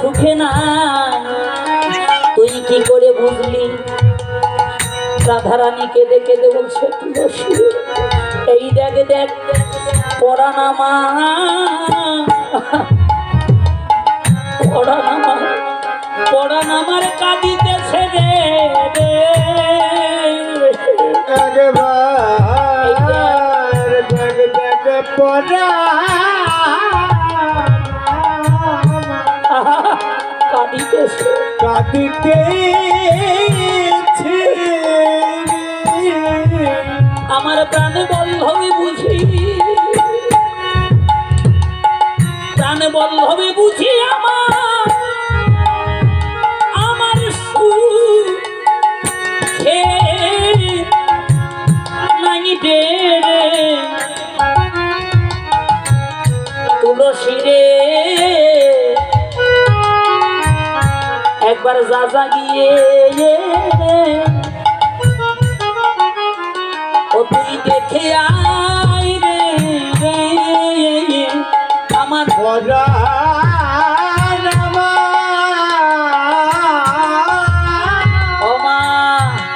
সুখে না। তুই কি করে বুঝলি? রাধারানীকে দেখে দে বলছে তুলসী এই দেখ দেখ পড়ানামা পড়ানামা পড়ানামার কাঁদিতেছে রে একবার জগ পরা কাঁদিতে একবার যা গিয়ে ও তুই দেখে আয় রে আমার মা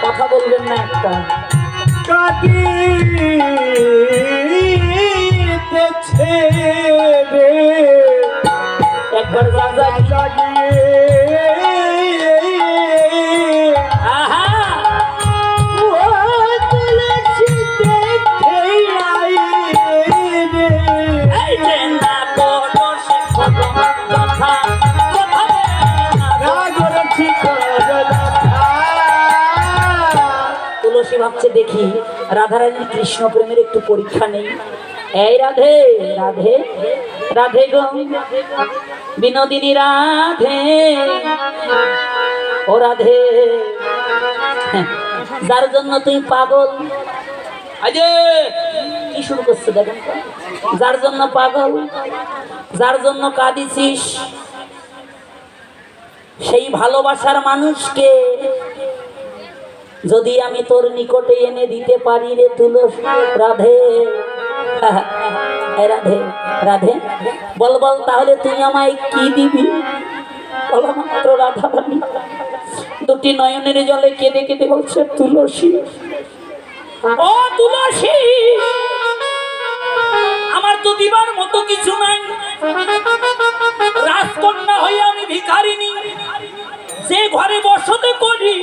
কথা বলবেন না একটা। দেখি রাধারানীর কৃষ্ণ প্রেমের একটু পরীক্ষা নেই। এই রাধে রাধে রাধে গো বিনোদিনী রাধে ও রাধে। হ্যাঁ, যার জন্য তুই পাগল। কি শুরু করছে দেখেন যার জন্য পাগল যার জন্য কাঁদিছিস সেই ভালোবাসার মানুষকে যদি আমি তোর নিকটে এনে দিতে পারি রে তুলসী, রাধে। রাধে রাধে। বল বল, তাহলে তুই আমায় কি দিবি? বলো মাত্র রাধা রানী দুটি নয়নের জলে কেঁদে কেঁদে বলছে, তুলসী, ও তুলসী, আমার তো দিবার মতো কিছু নাই। রাজকন্যা হয়ে আমি ভিখারিনী যে ঘরে বসতে করি,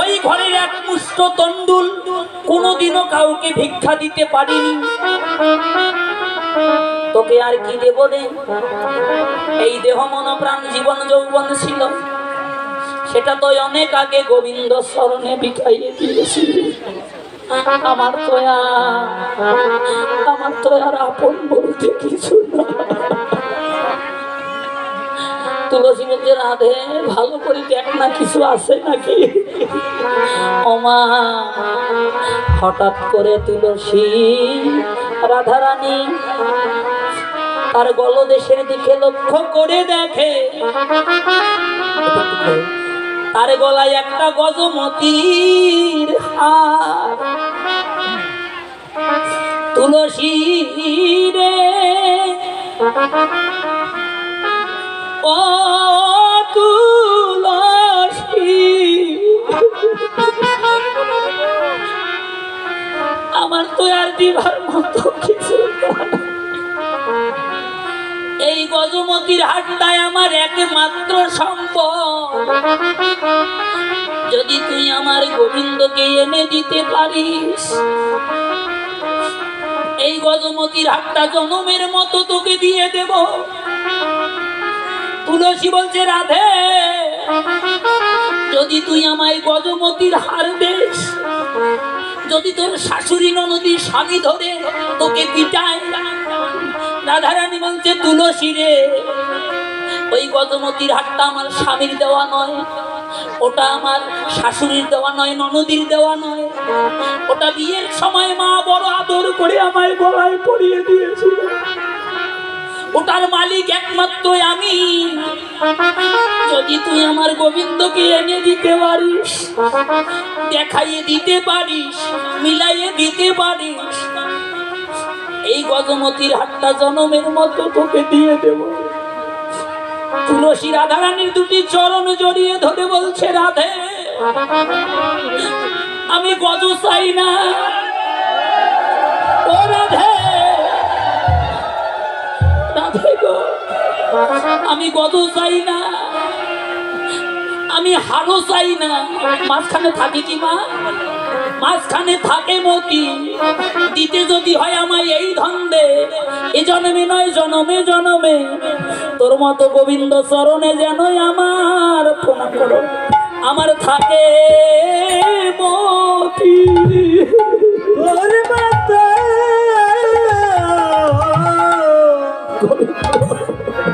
ওই ঘরের এক মুষ্ট তন্ডুল কোনোদিনও কাউকে ভিক্ষা দিতে পারিনি। তোকে আর কি দেব রে? এই দেহ মন প্রাণ জীবন যৌবন ছিল। সেটা তো অনেক আগে গোবিন্দ স্মরণে বিকাইয়ে দিয়েছিলি আমার তো আমার তো আর আপন বলতে কিছু না। তুলসী বলছে রাধে, ভালো করে দেখ না কিছু আছে নাকি? ওমা, হঠাৎ করে তুলসী রাধারানী তার গলদেশের দিকে লক্ষ্য করে দেখে। তার গলায় একটা গজমতির তুলসী রে আমার তো আর দিবার মতো কিছু এই গজমতির হাটটাই আমার একমাত্র সম্পদ। যদি তুই আমার গোবিন্দকে এনে দিতে পারিস, এই গজমতির হাটটা জনমের মতো তোকে দিয়ে দেব। তুলসী বলছে, রাধে, যদি তুই আমায় গজমতির হার দেশ যদি তোর শাশুড়ি ননদী স্বামী ধরে তোকে পিটায়, রাধারানী বলছে, তুলসী রে, ওই গজমতির হাটটা আমার স্বামীর দেওয়া নয়, ওটা আমার শাশুড়ির দেওয়া নয়, ননদীর দেওয়া নয়, ওটা বিয়ের সময় মা বড় আদর করে আমায় গলায় পরিয়ে দিয়েছিল। ওটার মালিক একমাত্র আমি। যদি তুই আমার গোবিন্দকে এনে দিতে পারিস, দেখাইয়ে দিতে পারিস, মিলাইয়ে দিতে পারিস, এই গজমতির হাতটা জনমের মতো তোকে দিয়ে দেব। তুলসী রাধারানীর দুটি চরণ জড়িয়ে ধরে বলছে, রাধে, আমি গজ চাই না। ও রাধে আমি গজ চাই না। আমি হারও চাই না। মাঝখানে থাকি কি মা? মাঝখানে থাকে মতি। দিতে যদি হয় আমায় এই ধন্দে। এ জন্মে নয়, জনমে জনমে। তোর মতো গোবিন্দ চরণে যেন আমার প্রণাম করো। আমার থাকে মতি। তোর মাতা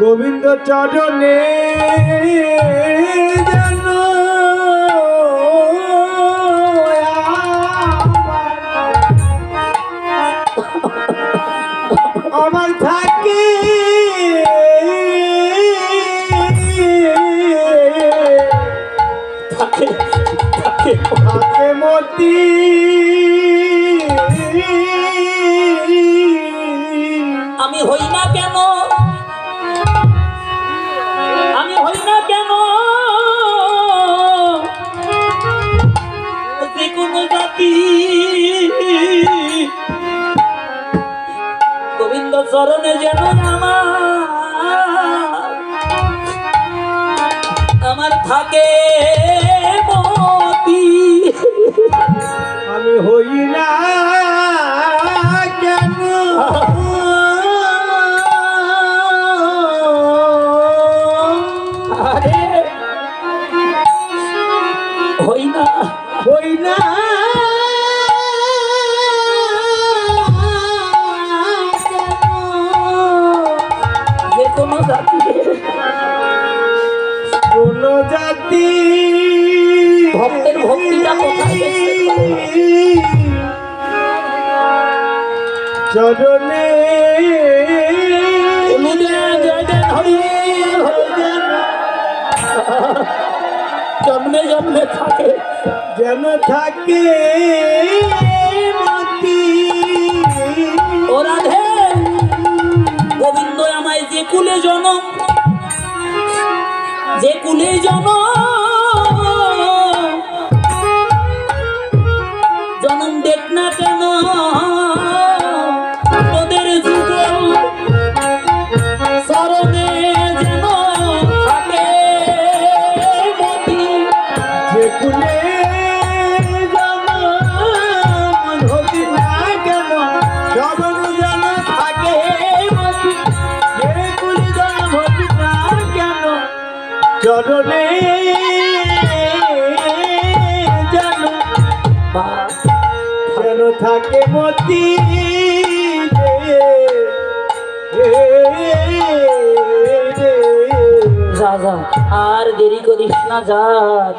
গোবিন্দ চরণে যেন আমার থাকে। থাকে মতি। থাকে। চরণে। জন্মে জন্মে থাকে। যেন থাকে মতি ও রাধে গোবিন্দ আমায় যে কুলে জনম যে কুলে জনম থাকে মতি। যা যা, আর দেরি করিস না, যা,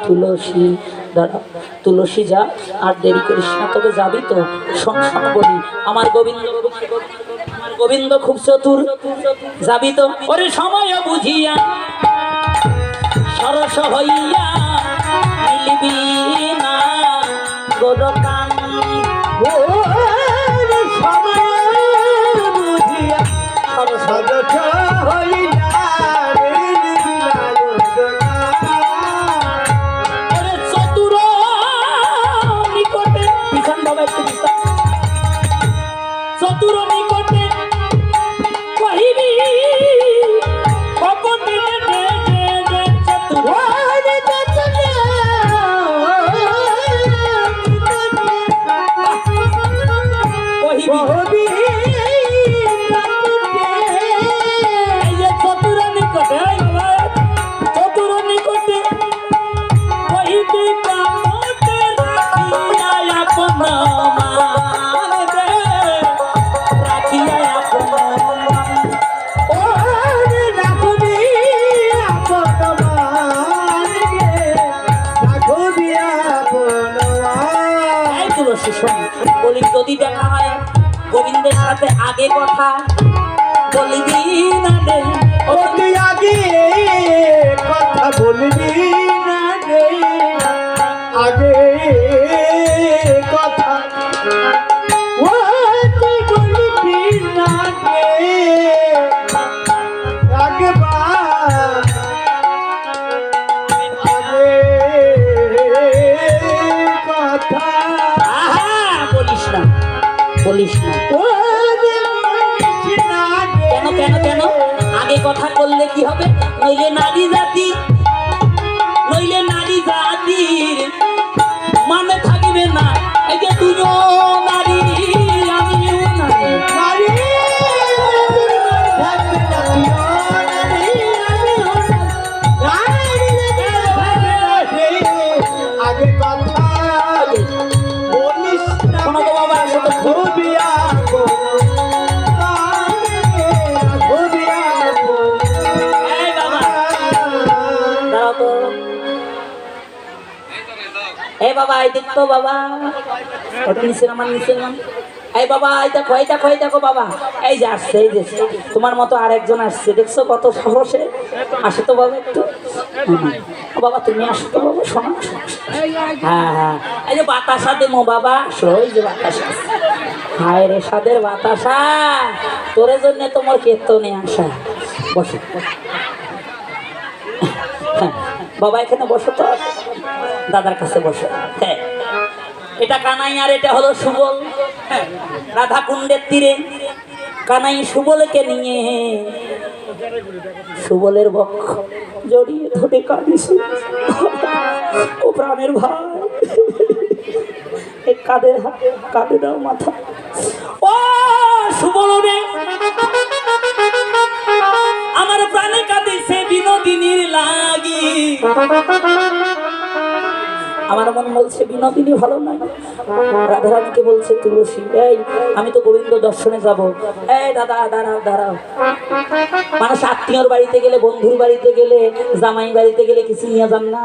তুলসী, দাঁড়া, তুলসী যা, আর দেরি করিস না, তবে যাবি তো, সংসার বলি আমার গোবিন্দ আমার গোবিন্দ খুব চতুর। যাবি তো? ওরে সময় বুঝিয়া সরস হইয়া মিলবি না। গোদকান যদি দেখা হয় গোবিন্দের সাথে আগে কথা, বলিবি না রে। ওকে আগে কথা বলবি না রে। আগে বাবা এই দেখতো বাবা। ওটা নিচে নিচে এই বাবা এই দেখো এই দেখো এই দেখো বাবা। এই যে আসছে এই যে তোমার মতো আরেকজন আসছে। দেখছ কত সাহসে? আসে তো বাবা একটু। বাবা তুমি আসো তো বাবা শোনো। হ্যাঁ হ্যাঁ। এই যে বাতাসা দেবো বাবা। আসো যে বাতাসা। হায় রে সাদের বাতাসা। তোরে জন্য তোমার কেতনে আসা। বসো। হ্যাঁ, বাবা এখানে বসো তো। দাদার কাছে বসে। হ্যাঁ এটা কানাই আর এটা হলো সুবল। রাধা কুণ্ডের তীরে কানাই সুবলকে নিয়ে সুবলের বক্ষ জড়িয়ে ধরে কাঁদিছে। ও প্রাণের ভাই এই কাদের হাত কাঁদে দাও মাথা। ও সুবল আমার প্রাণে কাঁদিছে বিনোদিনীর লাগি। আমার মন বলছে, বিনোদিনী ভালো নয়। রাধারানীকে বলছে, তুলসী, এই, আমি তো গোবিন্দ দর্শনে যাব। এই দাদা, দাঁড়াও দাঁড়াও। মানুষ আত্মীয়র বাড়িতে গেলে, বন্ধুর বাড়িতে গেলে জামাই বাড়িতে গেলে কিছু নিয়ে যান না?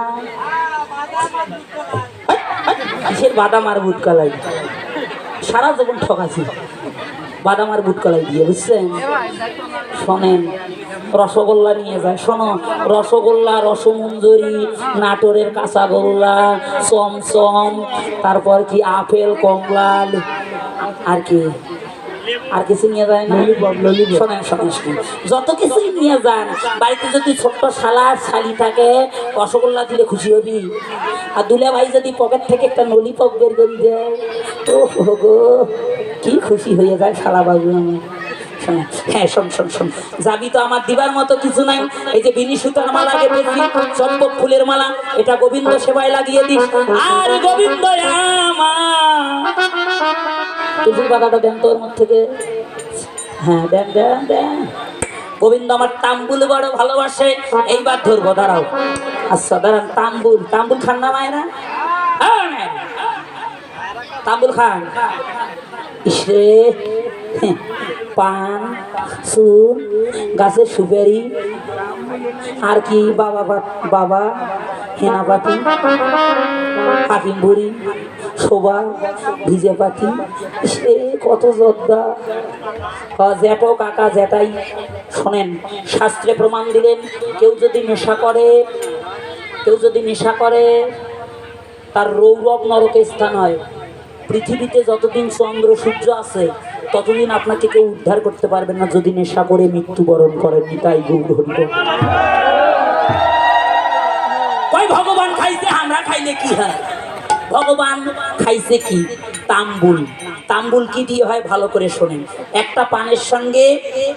কিসের বাদাম আর বুট কালাই সারা জীবন ঠকাছি। বাদাম আর বুট কালাই দিয়ে, বুঝছেন? শোনেন, রসগোল্লা নিয়ে যায়। শোনো, রসগোল্লা, রসমঞ্জরি, নাটোরের কাঁচাগোল্লা, চমচম, তারপর কি আপেল, কমলা আর কি? আর কিছু নিয়ে যায় শোনেন যত কিছুই নিয়ে যান, বাড়িতে যদি ছোট্ট শালা শালি থাকে, রসগোল্লা দিলে খুশি হবি। আর দুলে ভাই যদি পকেট থেকে একটা নলিপপ বের করে দেয় ও গো। কি খুশি হয়ে যায় শালা বাবু আমার শোন, হ্যাঁ শোন শোন শোন। যাবি তো আমার দিবার মতো কিছু নাই। এই যে বিনি সুতার মালা গেতেছি চম্পক ফুলের মালা এটা গোবিন্দ সেবায় লাগিয়ে দিস। আর গোবিন্দ আমার পাতাটা দেন তোর মধ্যে থেকে। হ্যাঁ দেন দেন দেন। গোবিন্দ আমার তাম্বুল বড় ভালোবাসে। এইবার ধরবো দাঁড়াও। আচ্ছা দাঁড়ান তাম্বুল। তাম্বুল খান না মায়েরা? হ্যাঁ, তাম্বুল খান। ইসরে হ্যাঁ, পান সুর গাছের সুপারি আর কি বাবা বাবা হেনাপাতি হাকিম বুড়ি শোভা ভিজে পাতি সে কত যোদ্ধা জ্যাঠো কাকা জ্যাঠাই শোনেন শাস্ত্রে প্রমাণ দিলেন কেউ যদি নেশা করে কেউ যদি নেশা করে তার রৌরব নরকে স্থান হয়। পৃথিবীতে যতদিন চন্দ্র, সূর্য আছে, ততদিন আপনাকে কেউ উদ্ধার করতে পারবেন না যদি নেশা করে মৃত্যুবরণ করেন তাই গৌর হরিব ভগবান খাইছে, আমরা খাইলে কি হয়? ভগবান খাইছে কি? তাম্বুল। তাম্বুল কি দিয়ে হয় ভালো করে শোনেন। একটা পানের সঙ্গে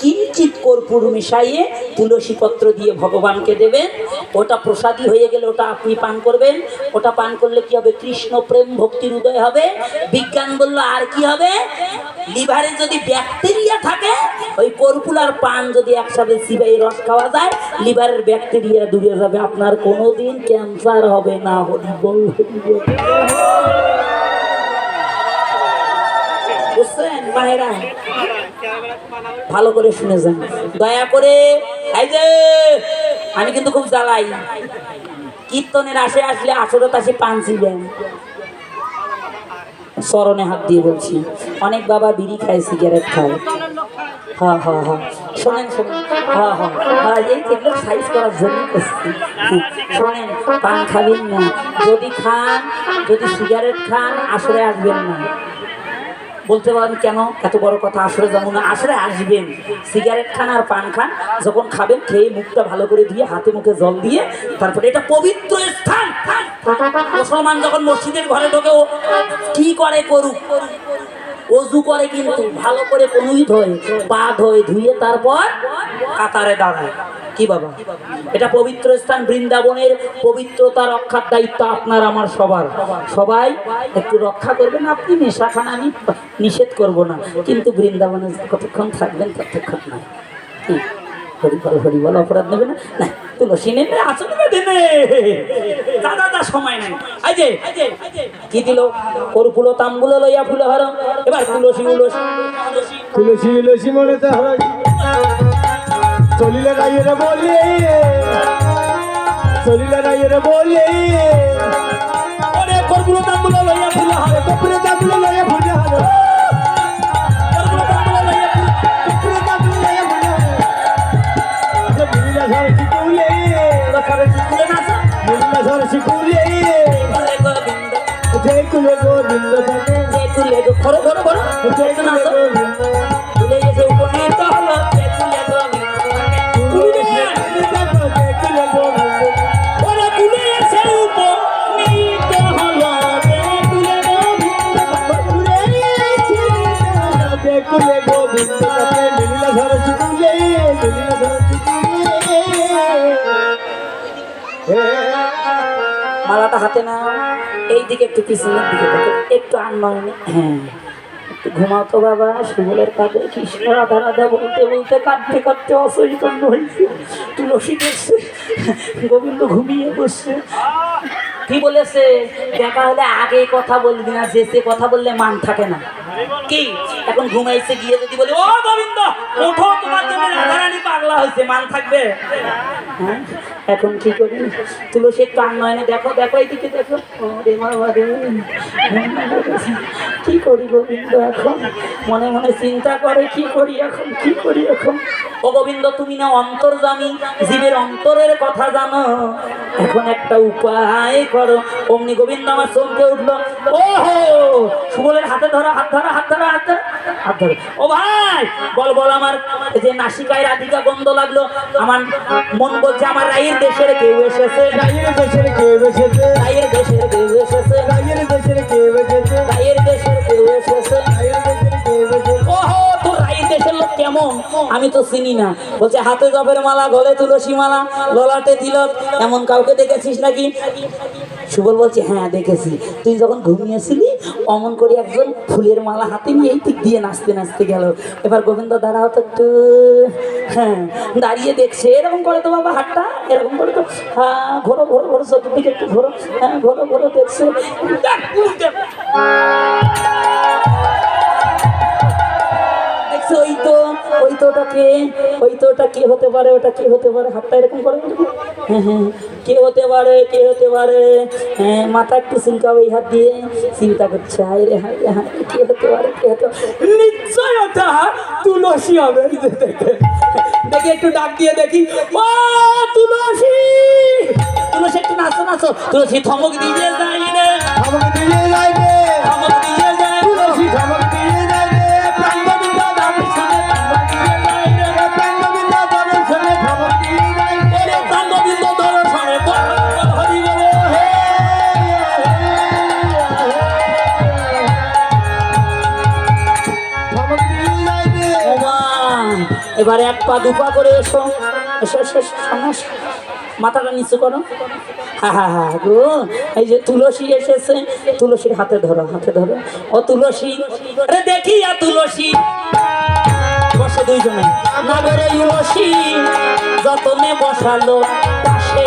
কিঞ্চিত কর্পূর মিশাইয়ে তুলসী পত্র দিয়ে ভগবানকে দেবেন। ওটা প্রসাদী হয়ে গেলে ওটা আপনি পান করবেন। ওটা পান করলে কি হবে? কৃষ্ণ প্রেম ভক্তির উদয় হবে। বিজ্ঞান বলল, আর কি হবে? লিভারে যদি ব্যাকটেরিয়া থাকে, ওই কর্পূর আর পান যদি একসাথে সিবাই রস খাওয়া যায়, লিভারের ব্যাকটেরিয়া দূরে যাবে। আপনার কোনোদিন ক্যান্সার হবে না হরি বল। বুঝছেন? মায়েরা, ভালো করে শুনে যান। দয়া করে, এই যে, আমি কিন্তু খুব জ্বালাই। কীর্তনের আসে আসলে আসরত আসে পান ছিলেন। চরণে হাত দিয়ে বলছি, অনেক বাবা বিড়ি খায়, সিগারেট খায়। হ্যাঁ হ্যাঁ হ্যাঁ শোনেন শোনেন। হ্যাঁ হ্যাঁ হ্যাঁ এই যেগুলো সাইজ করার জন্য করছি শোনেন, পান খাবেন না। যদি খান, যদি সিগারেট খান, আসরে আসবেন না। বলতে পারেন, কেন? এত বড় কথা আসলে যেমন আসলে আসবেন। সিগারেট খান আর পান খান, যখন খাবেন, খেয়ে মুখটা ভালো করে দিয়ে হাতে মুখে জল দিয়ে তারপরে এটা পবিত্র স্থান। মুসলমান যখন মসজিদের ঘরে ঢোকে, ও কি করে করুক? অজু করে কিন্তু ভালো করে কনুই ধোয়, পা ধোয়, ধুয়ে তারপর কাতারে দাঁড়ায়। কি বাবা? এটা পবিত্র স্থান, বৃন্দাবনের পবিত্রতা রক্ষার দায়িত্ব আপনার, আমার, সবার। সবাই একটু রক্ষা করবেন, আপনি নেশা খান আমি নিষেধ করব না। কিন্তু বৃন্দাবনে কতক্ষণ থাকবেন, ততক্ষণ না কি? হরিবল হরিবল অপরাধ নেবে না। না তুলসী নেবে আসো নেবে দেনে দাদা দা সময় নেই। এই যে কি দিল? করুপুলো তাম্বুলো লইয়া ফুলো হর। এবার তুলসী উলসী। তুলসী তুলসী মনে তো হয়। চলিলে রাইয়ের বলে। চলিলে রাইয়ের বলে। ওরে করপুলো তাম্বুলো লইয়া বলে গোবিন্দ। জয় কুলে গোবিন্দ জানে। যে কুলে গো। খরো খরো খরো জয় নাচো গোবিন্দ। মালাটা হাতে নাও। এই দিকে একটু পিছনের দিকে দেখো একটু আনমনে। হ্যাঁ। একটু ঘুমাও তো বাবা সুবলের কাজে কৃষ্ণ রাধা রাধা বলতে বলতে কাঁদতে কাঁদতে অসচেতন হয়েছে তুলসী করছে গোবিন্দ ঘুমিয়ে বসছে। কি বলেছে? দেখা হলে আগে কথা বলবি না যেতে কথা বললে মান থাকে না। কি? এখন ঘুমাইছে, গিয়ে যদি বলি, ও গোবিন্দ ওঠো তোমার জন্য রাধারানী পাগলা হয়েছে, মান থাকবে। হ্যাঁ? এখন কি করি? তুলসী একটু আন্নয়নে দেখো দেখো এইদিকে দেখো। কি করি গোবিন্দ এখন? মনে মনে চিন্তা করে, কি করি এখন, কি করি এখন? ও গোবিন্দ, তুমি না অন্তর জানি জীবের অন্তরের কথা জানো। এখন একটা উপায় করো। অমনি গোবিন্দ আমার চমকে উঠল। ও সুবলের হাতে ধরো হাত ধরো হাত ধরো হাত ধরো হাত ধরো। ও ভাই বল বল আমার যে নাসিকায় রাধিকা গন্ধ লাগল। আমার মন বলছে আমার রায়ের দেশের কেউ এসেছে। রাইয়ের দেশের কে বেসেছে রায়ের দেশের কেউ এসেছে। রাইয়ের দেশের কে বেসেছে রায়ের দেশের কেউ এসেছে। রাইয়ের আমি তো চিনি না। বলছে হাতে জবের মালা গলে তুলসী মালা ললাটে তিলক এমন কাউকে দেখেছিস নাকি? সুবল বলছে হ্যাঁ দেখেছি। তুই যখন ঘুমিয়েছিলি অমন করে একজন ফুলের মালা হাতে নিয়ে এই দিক দিয়ে নাচতে নাচতে গেল। এবার গোবিন্দ দাঁড়াও তো একটু। হ্যাঁ দাঁড়িয়ে দেখছে এরকম করে তো বাবা হাতটা এরকম করে তো হ্যাঁ ঘোরো ঘোরো ঘোরো চতুর্দিকে একটু ঘোরো। হ্যাঁ ঘোরো ঘোরো দেখছে দেখ, দেখ। দেখছ। তো ওটা কে ওই তো ওটা কে হতে পারে ওটা কে হতে পারে? হাতটা এরকম করে হ্যাঁ হ্যাঁ কে হতে পারে কে হতে পারে? হ্যাঁ মাথা একটু চিন্তাবে এই হাত দিয়ে। চিন্তা করছে হায় রে হায় রে হায় রে, কে হতে পারে কে হতে পারে? নিশ্চয় ওটা তুলসী হবে। দেখে একটু ডাক দিয়ে দেখি। ও তুলসী! তুলসী একটু নাচো নাচো। তুলসী থমক দিয়ে যাই রে আমাকে দিয়ে যাইবে থমক এবার এক পা দুপা করে এসো। এসো এসো সামনে মাথাটা নিচু করো। হ্যাঁ হ্যাঁ হ্যাঁ গো। এই যে তুলসী এসেছে তুলসীর হাতে ধরো হাতে ধরো। ও তুলসী আরে দেখি আর তুলসী। বসে দুইজনে। নাগরে তুলসী যতনে বসালো পাশে।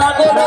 নাগরে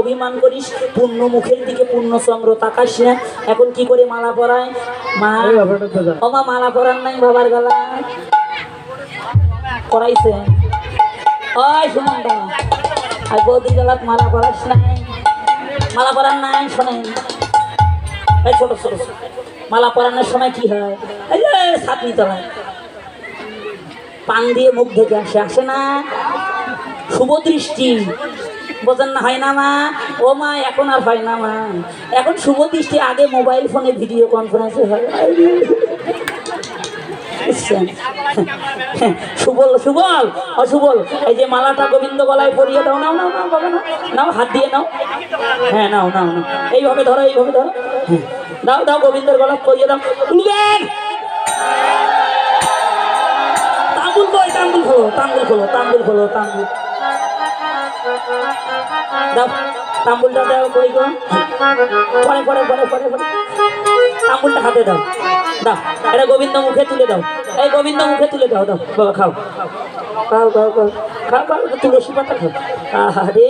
অভিমান করিস পূর্ণ মুখের দিকে পূর্ণ চন্দ্র তাকাস না। এখন কি করে মালা পরায়? মা ও মা মালা পরান নাই বাবার গলা। পরাইছে। ওই সুমন্ত আর বৌদি গলাত মালা পরাস নাই। মালা পরান নাই শোনেন এই ছোট ছোট ছোট। মালা পরানোর সময় কি হয়? এই যে ছাতনি তলায়। পান দিয়ে মুখ ঢেকে আসে আসে না। শুভ দৃষ্টি। বোঝেন না, হয় না মা? ও মা, এখন আর হয় না মা। এখন শুভ দৃষ্টি আগে মোবাইল ফোনে ভিডিও কনফারেন্সে হয়। সুবল সুবল ও সুবল এই যে মালাটা গোবিন্দ গলায় পরিয়ে দাও, নাও নাও নাও, বাবা, নাও। হাত দিয়ে নাও। হ্যাঁ নাও নাও নাও। এইভাবে ধরো এইভাবে ধরো। হ্যাঁ। দাও দাও, গোবিন্দের গলা পরিয়ে দাও। তুলবেন তাম্বুল কই? তাম্বুল খোলো তাম্বুল খোলো তাম্বুল খোলো, তাম্বুল। তাম্বুলটা দাও কই গো? পরে পরে পরে পরে পরে। তাম্বুলটা হাতে দাও। দাও, এটা গোবিন্দ মুখে তুলে দাও। এই গোবিন্দ মুখে তুলে দাও দাও। বাবা, খাও। খাও খাও খাও। একটু তুলসী পাতা খাও। আরে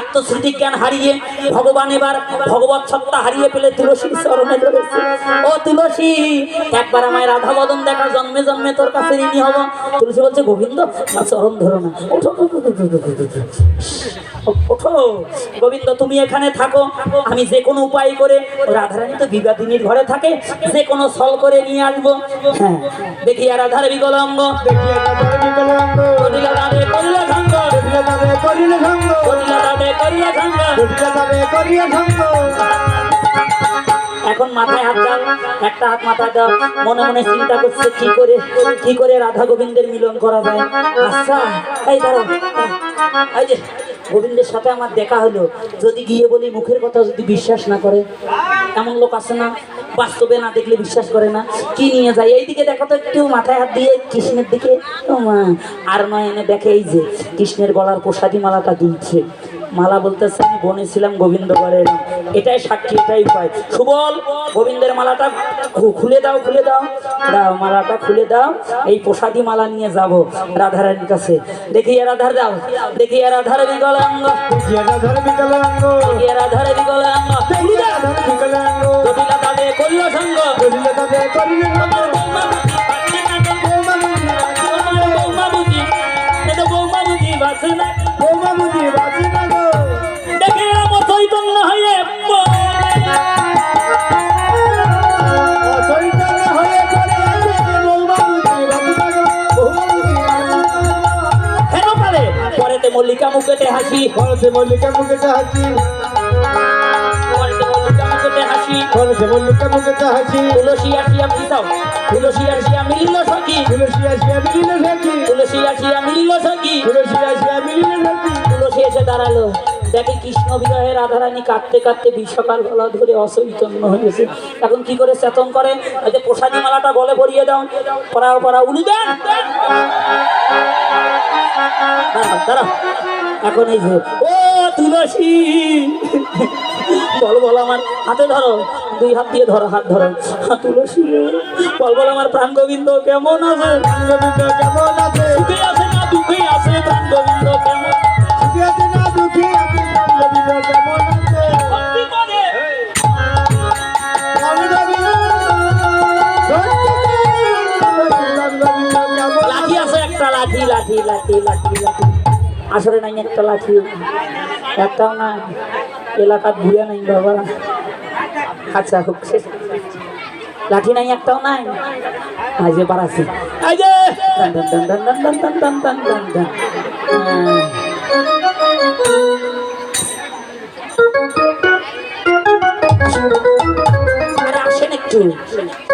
আত্মস্মৃতি জ্ঞান হারিয়ে ভগবান এবার ভগবত সত্তা হারিয়ে ফেলে তুলসীর চরণে ও তুলসী, একবার আমায় রাধা বদন দেখা, জন্মে জন্মে তোর কাছে ঋণী হব। তুলসী বলছে, গোবিন্দ, না, চরণ ধরো না। ওঠো। ওঠো, গোবিন্দ তুমি এখানে থাকো। আমি যে কোনো উপায় করে রাধারানী তো বিবাদিনীর ঘরে থাকে যে কোনো সল করে নিয়ে আসব। হ্যাঁ দেখি আর রাধার বিকলঙ্গ। এখন মাথায় হাত দাও একটা হাত মাথায় দাও। মনে মনে চিন্তা করছে কি করে কি করে রাধা গোবিন্দের মিলন করা যায়? আচ্ছা এই ধরো এই যে গোবিন্দের সাথে আমার দেখা হলো। যদি গিয়ে বলি মুখের কথা যদি বিশ্বাস না করে, এমন লোক আছে না, বাস্তবে না দেখলে বিশ্বাস করে না, কি নিয়ে যায়? এইদিকে দেখো তো একটু মাথায় হাত দিয়ে কৃষ্ণের দিকে। আর নয় এনে দেখে এই যে, কৃষ্ণের গলার প্রসাদী মালাটা দুলছে। মালা বলতেছে আমি বনে ছিলাম গোবিন্দ ঘরে এলাম এটাই সাক্ষী এটাই উপায় সুবল গোবিন্দের মালাটা খুলে দাও খুলে দাও। দাও মালাটা খুলে দাও। এই প্রসাদী মালা নিয়ে যাব রাধারানীর কাছে। দেখি রাধার দাও। দেখি রাধার বিকলাঙ্গ। রাধার বিকলাঙ্গ। করল সঙ্গ। আমার বৌমা বুঝি পাচ্ছে না বৌমা বুঝি এটা বৌমা বুঝি বাঁচে না দেখে আমার Que no parezca muerte así, cuando te molicamos de tahiti, cuando te molicamos de tahiti, uno si hacía piso, uno si hacía mimos aquí, uno si hacía mimos aquí, uno si hacía mimos aquí, uno si hacía mimos aquí, uno si hacía mimos aquí, uno si hacía mimos aquí, uno si hacía mimos aquí, uno si hacía mimos aquí, uno si hacía mimos aquí, uno si hacía mimos aquí, uno si hacía mimos aquí, uno si hacía tarado. দেখে কৃষ্ণ বিরহের রাধারানী কাঁদতে কাঁদতে বিশ্বকাল গলা ধরে অচৈতন্য হয়েছে এখন কি করে চেতন করে? যে প্রসাদী মালাটা গলে পরিয়ে দাও। পড়াও পড়া উনি দেন! এখন এই যে, ও তুলসী! বল বল আমার, হাতে ধরো। দুই হাত দিয়ে ধরো, হাত ধরো। তুলসী। বল বল আমার প্রাণ গোবিন্দ কেমন আছে? গোবিন্দ কেমন আছে? সুখে আছে না দুঃখে আছে? প্রাণ Govinda asore nanya ke telaki, datang na elakat buaya nanya bahwa kat saya sukses, lagi nanya ke tahun aja para si, aja, dan dan dan dan dan dan dan dan dan dan dan Terima ah.